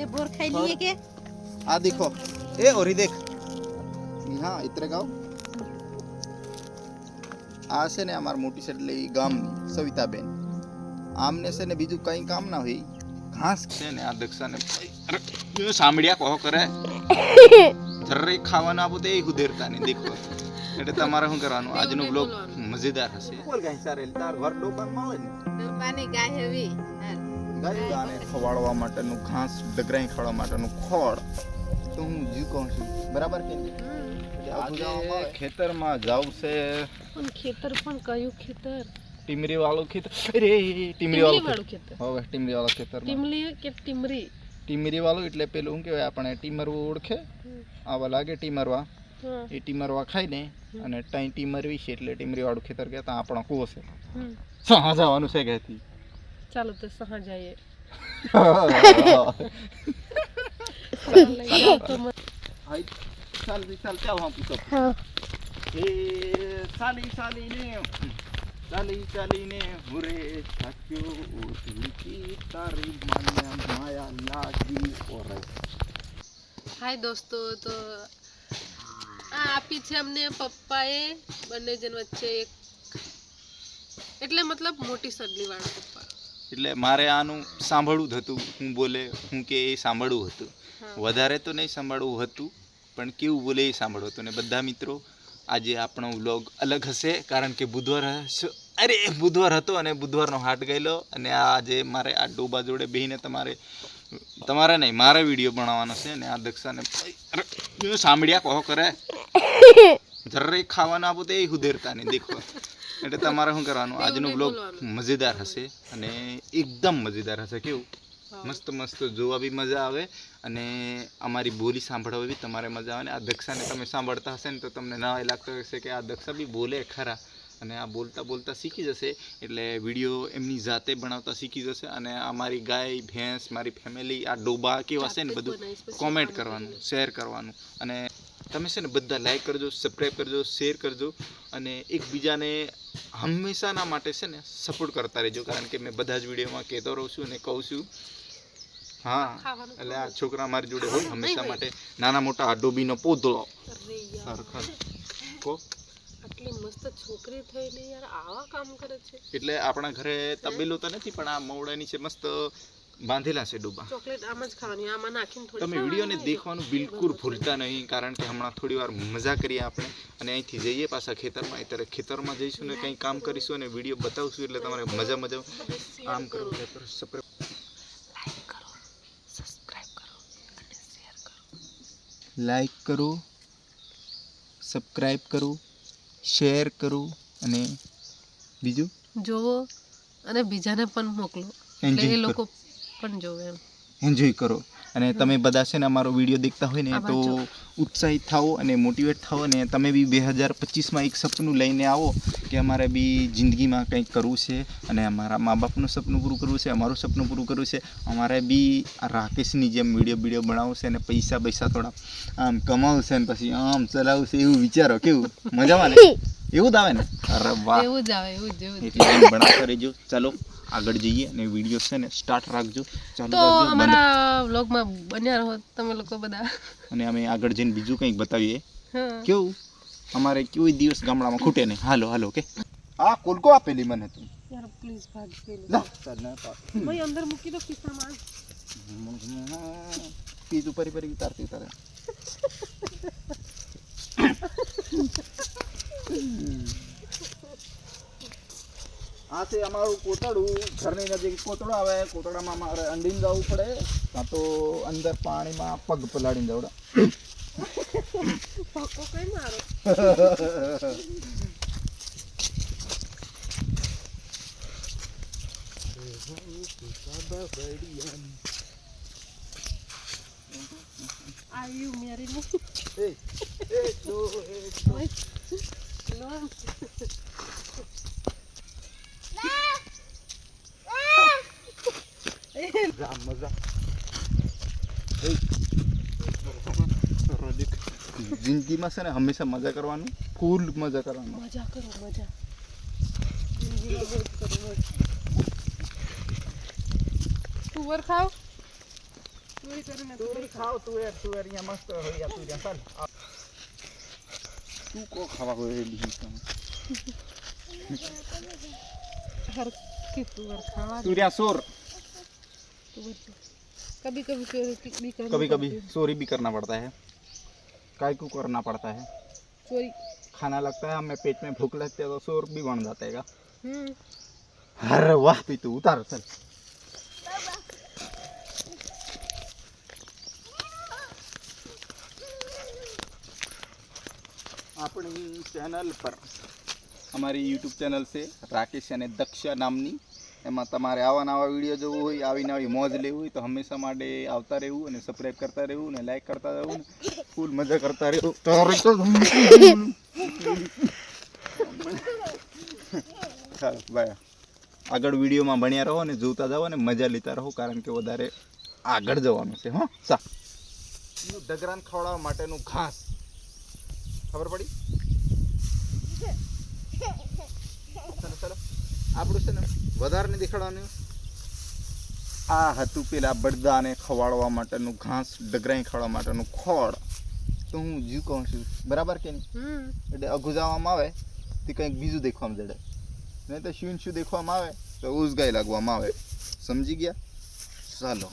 ये बोर खाई लिए के आ देखो ए और ही देख हाँ इतरे गाव આ છે ને અમાર મોટી છે એટલે ઈ ગામની સવિતાબેન આમને છે ને બીજું કઈ કામ ના હોય ઘાસ છે ને આ દક્ષાને અરે, સાંભળ્યા કહો કરે જર્રે ખાવાનું આપો તો એ હુદેરતા નહીં દેખો એટલે તમારે શું કરવાનું આજનો બ્લોગ મજેદાર હશે બોલ ગાય સારે તાર ઘર ડોબાન મળે ને ડબ્બાની ગાય હવી ગાયને ખવાડવા માટેનું ઘાસ ડગરાઈ ખાવા માટેનું ખોળ તો હું જી કહું છું. બરાબર કે આજે ખેતરમાં જાવ છે પણ ખેતર પણ કયું ખેતર? ટીમરી વાળું ખેતર? અરે ટીમરી વાળું ખેતર હવે ટીમરી વાળું ખેતર. ટીમલી કે ટીમરી ટીમરી? વાળું એટલે પેલું શું કહેવાય આપણે ટીમરવું ઓળખે? આવા લાગે ટીમરવા. એ ટીમરવા ખાઈ ને અને ટાઈ ટીમરવી છે એટલે ટીમરી વાળું ખેતર કહેતા આપણો કુવો છે. હમ. જવાનું છે કહેતી ચાલો તો સહા જઈએ. માયા લાગી હાય દોસ્તો, તો આ આપી છે અમને પપ્પાએ બંને જણ વચ્ચે એક. એટલે મતલબ મોટી સગલી વાળા એટલે મારે આનું સાંભળવું જ હતું. હું બોલે હું કે એ સાંભળવું હતું. વધારે તો નહીં સાંભળવું હતું પણ કેવું બોલે એ સાંભળવું હતું. ને બધા મિત્રો આજે આપણો વ્લોગ અલગ હશે કારણ કે બુધવાર હશે અરે બુધવાર હતો અને બુધવારનો હાટ ગયેલો. અને આજે મારે આ ડોબા જોડે બેહીને તમારે તમારે નહીં મારે વીડિયો બનાવવાનો છે. અને આ દક્ષાને સાંભળ્યા કહો કરે. જરે ખાવાનું આપો તો એ હુદેરતા નહીં દેખો. એટલે તમારે શું કરવાનું? આજનું બ્લોગ મજેદાર હશે અને એકદમ મજેદાર હશે. કેવું? મસ્ત મસ્ત જોવા બી મજા આવે અને અમારી બોલી સાંભળવા બી તમારે મજા આવે. અને આ દક્ષાને તમે સાંભળતા હશે ને તો તમને ના એ લાગતો હશે કે આ દક્ષા બી બોલે ખરા. અને આ બોલતા બોલતા શીખી જશે. એટલે વીડિયો એમની જાતે બનાવતા શીખી જશે. અને અમારી ગાય ભેંસ મારી ફેમિલી આ ડોબા કેવા છે ને બધું કોમેન્ટ કરવાનું શેર કરવાનું. અને તમે છે ને બધા લાઈક કરજો સબસ્ક્રાઈબ કરજો શેર કરજો અને એકબીજાને હંમેશાના માટે છે ને સપોર્ટ કરતા રહેજો. કારણ કે મેં બધા જ વિડીયોમાં કહેતો રહું છું અને કહું છું હા એટલે આ છોકરા મારી જોડે હોય હંમેશા માટે. નાના મોટા આડોબીનો પોદળો. સરખર કો આટલી મસ્ત છોકરી થઈને યાર આવા કામ કરે છે. એટલે આપણા ઘરે તબેલો તો નથી પણ આ મવડાની છે મસ્ત બાંધેલા છે ડોબા ચોકલેટ આમ જ ખાવાની આમાં નાખીને થોડી તમે વિડીયોને દેખવાનું બિલકુલ ભૂલતા નહીં કારણ કે હમણાં થોડી વાર મજા કરીએ આપણે અને અહીંથી જઈએ પાછા ખેતરમાં. અત્યારે ખેતરમાં જઈશું ને કંઈ કામ કરીશું અને વીડિયો બતાવશું એટલે તમારે મજા મજા આમ કરો લાઈક કરો સબસ્ક્રાઈબ કરો. શેર કરો અને બીજું? જોવો અને બીજાને પણ મોકલો. એટલે એ લોકો પણ જોવે એમ. એન્જોય કરો. અને તમે બધા છે ને અમારો વીડિયો દેખતા હોય ને તો ઉત્સાહિત થાઓ અને મોટિવેટ થાઓ અને તમે બી બે હજાર પચીસમાં એક સપનું લઈને આવો કે અમારે બી જિંદગીમાં કંઈક કરવું છે અને અમારા મા બાપનું સપનું પૂરું કરવું છે અમારું સપનું પૂરું કરવું છે. અમારે બી રાકેશની જેમ વીડિયો વીડિયો બનાવશે અને પૈસા પૈસા થોડા આમ કમાવશે ને પછી આમ ચલાવશે એવું વિચારો. કેવું? મજામાં ને? એવું જ આવે ને? અરે વાહ. એવું જ આવે એવું જ એવું જ. એટલે રહેજો. ચાલો. આગળ જઈએ અને વીડિયો છે ને સ્ટાર્ટ રાખજો. ચાલુ તો રાખજો અમારા વ્લોગમાં બન્યા રહો તમે લોકો બધા. અને અમે આગળ જઈને બીજું કંઈક બતાવીએ. કેવું? અમારે કોઈ દિવસ ગામડામાં ખૂટે નહીં. હાલો હાલો કે હા કોલકો આપેલી મને તું. યાર પ્લીઝ ભાગ પેલું. લા, સર ના. ભાઈ અંદર મૂકી દો ખિસ્સામાં પીતું પરી પરી ઉતારતી ઉતારે. આ છે અમારું કોતડું ઘરની નજીક કોતડો આવે કોતડામાં મારે અંડીને જવું પડે કાં તો અંદર પાણીમાં પગ પલાળીને જવડા પક્કો કઈ મારો? hey, મેરી એક hey, એક जा જિંદગીમાં છે ને હંમેશા મજા કરવાની ફૂલ મજા કરવાની મજા કરો મજા તુવર ખાવ તુવર ખાવ તુવર તુવર અહીંયા મસ્ત હોય તું ચાલ તું કો ખાવા હોય બીજી તમે હર કે તુવર ખાવા તુર્યા સોર कभी कभी भी करना कभी कभी चोरी भी करना पड़ता है। काय को करना पड़ता है। चोरी। खाना लगता है हमें पेट में भूख लगती है तो शोर भी बन जाता है। हम्म। हर वाह पीतू उतार चल। अपनी चैनल पर हमारे यूट्यूब चैनल से राकेश यानी दक्षा नामनी એમાં તમારે આવા નવા વીડિયો જોવું હોય આવી નવી મોજ લેવી હોય તો હંમેશા માટે આવતા રહેવું અને સબસ્ક્રાઈબ કરતા રહેવું અને લાઈક કરતા રહેવું ને ફૂલ મજા કરતા રહેવું. ચાલો બાય આગળ વિડીયોમાં ભણ્યા રહો અને જોતા જાઓ અને મજા લેતા રહો કારણ કે વધારે આગળ જવાનું છે હા. સા ડગરાન ખવડાવવા માટેનું ઘાસ. ખબર પડી? ચાલો ચાલો. આપણું ને વધારે નહીં દેખાડવાનું? આ હતું પેલા બળદાને ખવાડવા માટેનું ઘાસ ડગરાઈ ખાવા માટેનું ખોળ. તો હું જીવ કહું છું. બરાબર કે નહીં? એટલે અઘુજાવામાં આવે તે કંઈક બીજું દેખવામાં જડે. નહીં તો શું શું દેખવામાં આવે તો ઉઝગાઈ લાગવામાં આવે. સમજી ગયા? ચાલો.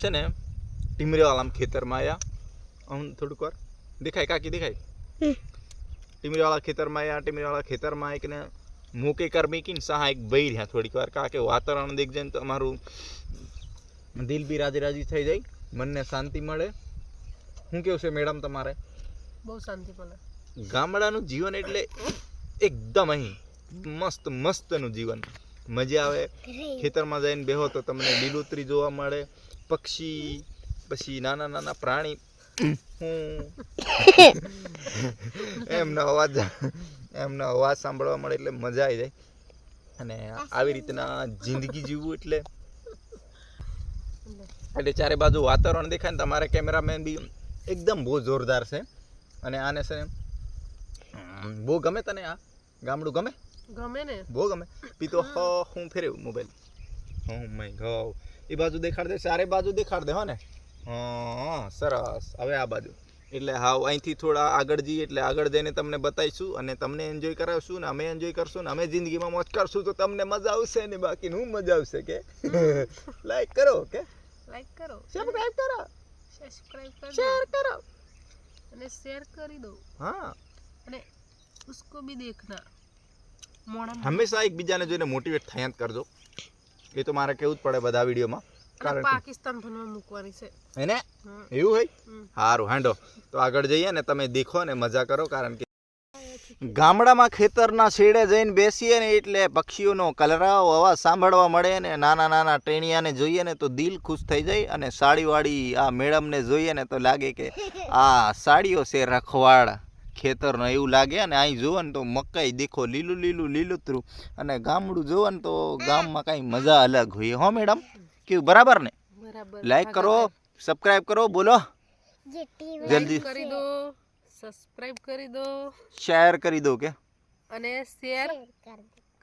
છે ને ટીમરેવાલામ ખેતરમાં આવ્યા આમ થોડુંક વાર. દેખાય કાકી દેખાય? ટીમરીવાળા ખેતરમાં આવ્યા ટીમરીવાળા ખેતરમાં એકને મૂકે કરમી કર સહા એક ભાઈ રહ્યા થોડીક વાર. કાં કે વાતાવરણ દેખ જાય ને તો અમારું દિલ બી રાજી રાજી થઈ જાય. મનને શાંતિ મળે. શું કેવું છે મેડમ તમારે? બહુ શાંતિ મળે. ગામડાનું જીવન એટલે એકદમ અહીં મસ્ત મસ્તનું જીવન. મજા આવે. ખેતરમાં જઈને બેહો તો તમને લીલોતરી જોવા મળે. પક્ષી પછી નાના નાના પ્રાણી એમનો અવાજ એમનો અવાજ સાંભળવા મળે એટલે મજા આવી જાય. અને આવી રીતના જિંદગી જીવવું એટલે. એટલે ચારે બાજુ વાતાવરણ દેખાય ને તમારે કેમેરામેન બી એકદમ બહુ જોરદાર છે. અને આને છે બહુ ગમે તને આ? ગામડું ગમે? ગમે ને. બહુ ગમે? પીતો હ હું ફેર્યું મોબાઈલ. હું મય ગો એ બાજુ દેખાડ દે ચારે બાજુ દેખાડ દે હો ને. હા સરસ હવે આ બાજુ એટલે હાવ અહીંથી થોડા આગળ જઈએ એટલે આગળ જઈને તમને બતાવીશું અને તમને એન્જોય કરાવશું ને અમે એન્જોય કરશું ને અમે જિંદગીમાં મોજ કરશું તો તમને મજા આવશે ને બાકી હું મજા આવશે કે લાઈક કરો કે लाइक करो સબસ્ક્રાઇબ કરો सब्सक्राइब कर શેર કરો અને શેર કરી દો હા અને उसको भी देखना મોડા હંમેશા એકબીજાને જોઈને મોટિવેટ થયા જ કરજો એ તો મારે કેવું જ પડે બધા વિડીયોમાં કારણ કે પાકિસ્તાન ભણવા મૂકવાની છે. એને એવું હોય? સારું હાંડો. તો આગળ જઈએ ને તમે દેખો ને મજા કરો કારણ કે ગામડામાં ખેતરના છેડે જઈને બેસીએ ને એટલે પક્ષીઓનો કલરાવ અવાજ સાંભળવા મળે ને નાના નાના ટેણિયાને જોઈએ ને તો દિલ ખુશ થઈ જાય અને સાડીવાળી આ મેડમને જોઈએ ને તો લાગે કે આ સાડીઓ છે રખવાડ ખેતરનો એવું લાગે અને અહીં જુઓ ને તો મકાઈ દેખો લીલું લીલું લીલુતરું અને ગામડું જુઓ ને તો ગામમાં કાંઈ મજા અલગ હોય. હો મેડમ? કેવું બરાબર ને બરાબર લાઈક કરો સબસ્ક્રાઇબ કરો બોલો જલ્દી કરી દો સબસ્ક્રાઇબ કરી દો શેર કરી દો કે અને શેર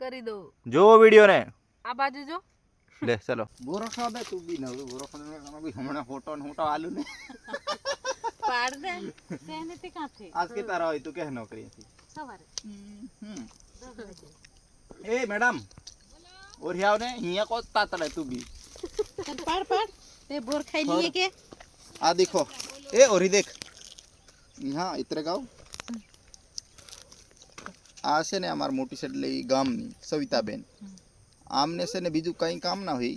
કરી દો જોવો વીડિયો ને આ બાજુ જો લે ચલો બોરો ખા બે તું બી નવ બોરો ખા બી હમણાં ફોટો ને ફોટો આલુ ને પાડ દે તેને તે કાંથી આજ કે તારા હોય તું કે નોકરી હતી સવારે એ મેડમ ઓરિયાવ ને અહીંયા કો તાતડે તું બી તને પાડ. પાડ बोर खाई लिए के आ देखो ए ओरी देख દેખ. इतरे ઇતરે આ છે ને અમાર મોટી સડલી ગામની સવિતાબેન. આમને છે ને બીજું કંઈ કામ ના હોય.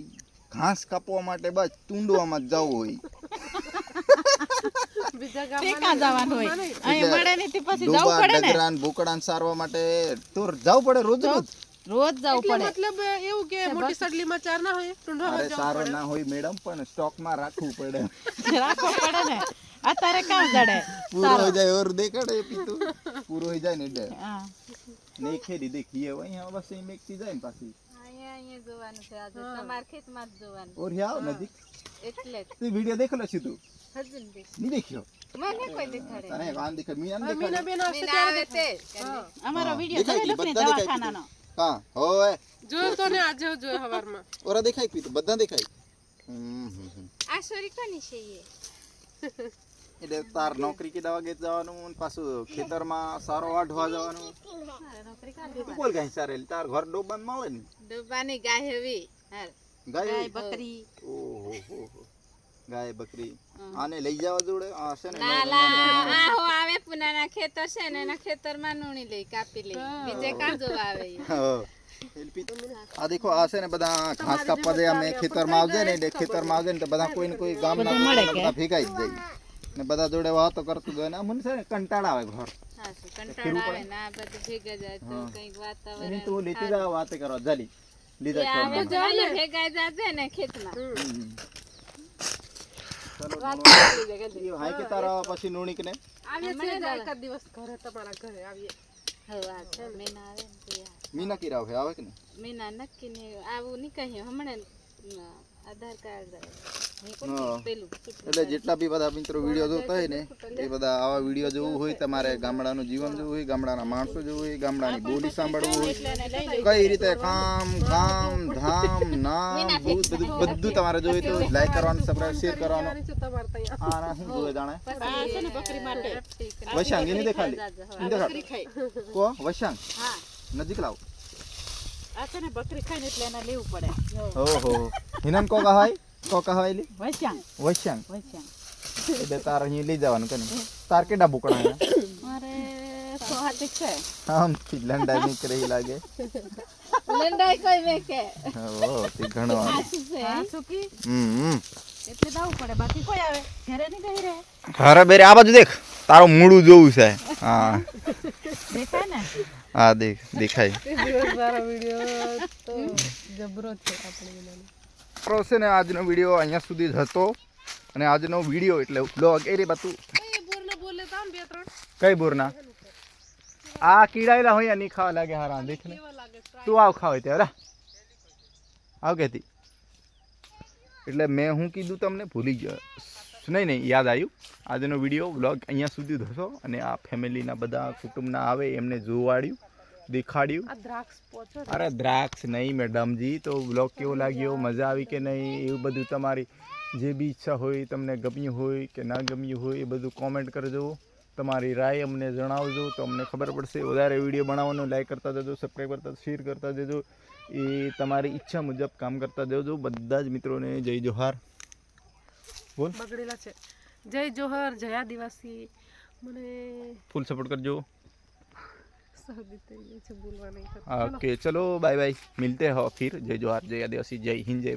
ઘાસ કાપવા માટે બસ ટૂંડવામાં જ જવું હોય. બીજા તે ગામમાં કાં જવાનું હોય. અહીં એટલે મળે ને તે પછી જવું ડોબા પડે ને? ડગરાન બોકડાન સારવા માટે તો જવું પડે રોજ રોજ. રોજ જવું એટલે પડે. મતલબ એવું કે મોટી સડલીમાં ચાર ના હોય અરે ટુંડવામાં જવું સારો પડે. ના હોય મેડમ પણ સ્ટોકમાં રાખવું પડે. રાખવો પડે ને? અત્યારે કામ જડે પૂરો હોય જાય ઓર દેખાડે પીતું. પૂરો હોય જાય ને એટલે. હા. ને ખેડી દેખીએ અહીંયા બસ અહીં મેકતી જાય ને પાછી. અહીંયા અહીંયા જોવાનું છે આજે. તમાર ખેતમાં જ જોવાનું. ઓર આવ નજીક? એટલે જ. તું વિડિયો દેખેલો છે તું? હજુ નથી નહીં દેખ્યો? મને કોઈ દેખાડે. તને કાન દેખે મીના હા, દેખાડે. મીનાબેન આવશે મીના ત્યારે આવે તે હા. અમારો હા, વીડિયો દેખાય જોયેલો કે છે ને બધા દેખાય દવાખાનાનો? હા હોય જોયો તો ને આજે જોયો હવારમાં. ઓરા દેખાય પીતું બધા દેખાય. હમ, હમ, હમ. આ સોરી કોની છે એ? એટલે તાર નોકરી કે દવા જવાનું પાછું ખેતરમાં સારો વાઢવા જવાનું. તું બોલ ગાય સારે તાર ઘર ડોબાન મળે ને. ડોબાની ગાય હવી ગાય ગાય બકરી. ઓહો હો હો. ગાય બકરી. આને લઈ જવા જોડે? આ છે ને ના આ હો આવે પુનાના ખેતર છે ને એના ખેતરમાં નુણી લઈ કાપી લઈ બીજે કાં જોવા આવે? આ દેખો આ છે ને બધા ઘાસ કાપવા જાય અમે ખેતરમાં આવજે ને એટલે ખેતરમાં આવજે ને તો બધા કોઈ ને કોઈ ગામના ભેગા જ જાય. ને બધા જોડે વાતો કરતું હોય ને મને છે ને કંટાળ આવે ઘર. કંટાળો આવે ને બધું ભેગા જાય તો કંઈક વાતાવરણ તો લેતી જાવ વાતે કરવા જલી. લીધા છોડ ભેગા જાજે ને ખેતમાં. કે ઘરે તમારા ઘરે આવીએ મીના તે મીના આવે કે ને મીના નક્કી ને આવું નહીં કહ્યું હમણાં આધાર કાર્ડ એટલે જેટલા બી બધા મિત્રો વીડિયો જોતા હોય ને એ બધા આવા વીડિયો જોવું હોય તમારે ગામડાનું જીવન જોવું હોય ગામડાના માણસો જોવું હોય ગામડાની બોલી સાંભળવું હોય. કઈ રીતે કામ કામ ધામ નામ બધું બધું તમારે જોયું તો લાઈક કરવાનું સબસ્ક્રાઇબ શેર કરવાનું. છે તમારે ત્યાં આ ના શું જોવે જાણે. વશાંગ એની દેખાડી. દેખાડી કો વશાંગ. નજીક લાવ. આ છે ને બકરી ખાઈને એટલે એને લેવું પડે. ઓહો. હિનન કો કહાય કો કહાય લી? એટલે તાર અહીં લઈ જવાનું કે તાર કેટલા બુકડા અહીંયા મારે સો હાથી છે. આમથી લંડા નીકળી લાગે. લંડાઈ કોઈ મેં કે ઓ તે ઘણો આવે. સુકી? હમ હમ. એટલે જવું પડે. બાકી કોઈ આવે? ઘરે ગઈ બેરે. આ બાજુ દેખ. તારું મૂળું જોવું છે. હા. દેખાય ને? હા દેખ દેખાય. તો છે ને આજનો વીડિયો અહીંયા સુધી જ હતો. અને આજનો વીડિયો એટલે બ્લોગ એ રે બાતું એ બોરને બોલે તા ને બે ત્રણ. કઈ બોરના? આ કીડાયેલા હોય નહીં ખાવા લાગે હારા દેખ ને. તું આવ ખાવે ત્યારે આવ કહેતી એટલે મેં હું કીધું તમને ભૂલી ગયો. નહીં નહીં યાદ આવ્યું? આજનો વીડિયો બ્લોગ અહીંયા સુધી થશો અને આ ફેમિલીના બધા કુટુંબના આવે એમને જોવાડ્યું દેખાડ્યું. અરે દ્રાક્ષ નહીં મેડમજી તો બ્લોગ કેવો લાગ્યો? મજા આવી કે નહીં? એવું બધું તમારી જે બી ઈચ્છા હોય તમને ગમ્યું હોય કે ના ગમ્યું હોય એ બધું કોમેન્ટ કરજો. તમારી રાય અમને જણાવજો. તો અમને ખબર પડશે. વધારે વીડિયો બનાવવાનો લાઈક કરતા જજો સબસ્ક્રાઈબ કરતા શેર કરતા જજો. એ તમારી ઈચ્છા મુજબ કામ કરતા જજો. બધા જ મિત્રોને જય જોહાર. બોલ. બગડેલા છે. જય જોહર જય આદિવાસી. મને ફૂલ સપોર્ટ કરજો. ઓકે ચલો બાય બાય મિલતે હો ફિર. જય